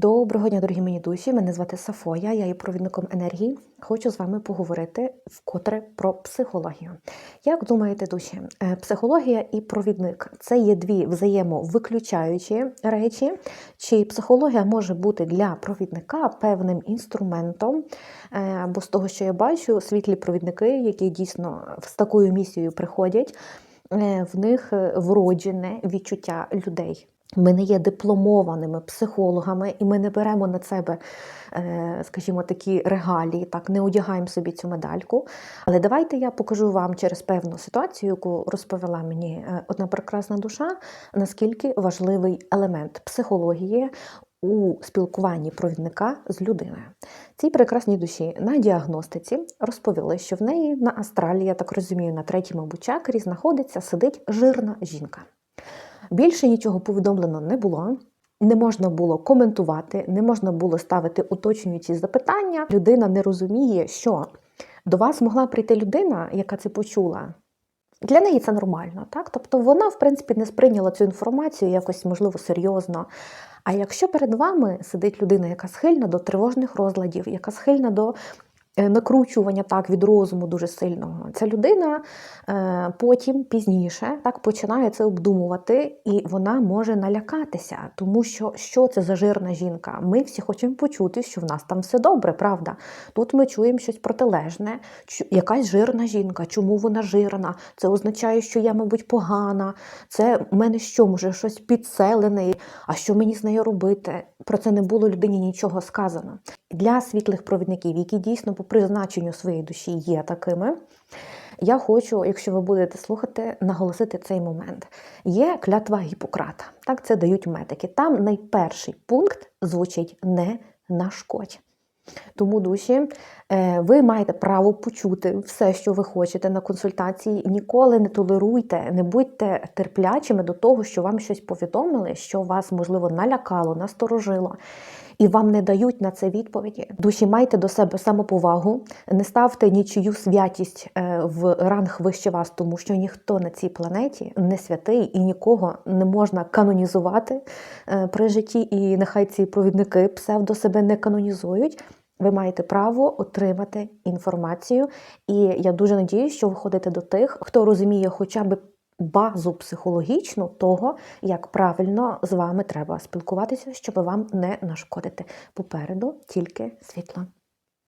Доброго дня, дорогі мої душі. Мене звати Сафоя, я є провідником енергії. Хочу з вами поговорити вкотре про психологію. Як думаєте, душі, Е, психологія і провідник це є дві взаємовиключаючі речі. Чи психологія може бути для провідника певним інструментом? Е, Бо з того, що я бачу, світлі провідники, які дійсно з такою місією приходять, е, в них вроджене відчуття людей. Ми не є дипломованими психологами, і ми не беремо на себе, е, скажімо, такі регалії, так не одягаємо собі цю медальку. Але давайте я покажу вам через певну ситуацію, яку розповіла мені е, одна прекрасна душа, наскільки важливий елемент психології у спілкуванні провідника з людиною. Цій прекрасній душі на діагностиці розповіли, що в неї на астралі, я так розумію, на третьому мабуть, чакрі знаходиться, сидить жирна жінка. Більше нічого повідомлено не було. Не можна було коментувати, не можна було ставити уточнюючі запитання. Людина не розуміє, що до вас могла прийти людина, яка це почула. Для неї це нормально, так? Тобто вона, в принципі, не сприйняла цю інформацію якось, можливо, серйозно. А якщо перед вами сидить людина, яка схильна до тривожних розладів, яка схильна до накручування так від розуму дуже сильного. Ця людина е, потім пізніше так починає це обдумувати, і вона може налякатися, тому що що це за жирна жінка? Ми всі хочемо почути, що в нас там все добре, правда? Тут ми чуємо щось протилежне, якась жирна жінка. Чому вона жирна? Це означає, що я, мабуть, погана. Це в мене що, може, щось підселене, а що мені з нею робити? Про це не було людині нічого сказано. Для світлих провідників, які дійсно призначенню своєї душі є такими. Я хочу, якщо ви будете слухати, наголосити цей момент. Є клятва Гіппократа. Так це дають медики. Там найперший пункт звучить не нашкодь. Тому, душі, е, ви маєте право почути все, що ви хочете на консультації. Ніколи не толеруйте, не будьте терплячими до того, що вам щось повідомили, що вас, можливо, налякало, насторожило. І вам не дають на це відповіді. Душі майте до себе самоповагу, не ставте нічию святість е, в ранг вище вас, тому що ніхто на цій планеті не святий і нікого не можна канонізувати е, при житті. І нехай ці провідники псевдо себе не канонізують. Ви маєте право отримати інформацію, і я дуже надіюсь, що ви ходите до тих, хто розуміє хоча б базу психологічну того, як правильно з вами треба спілкуватися, щоб вам не нашкодити. Попереду тільки світло.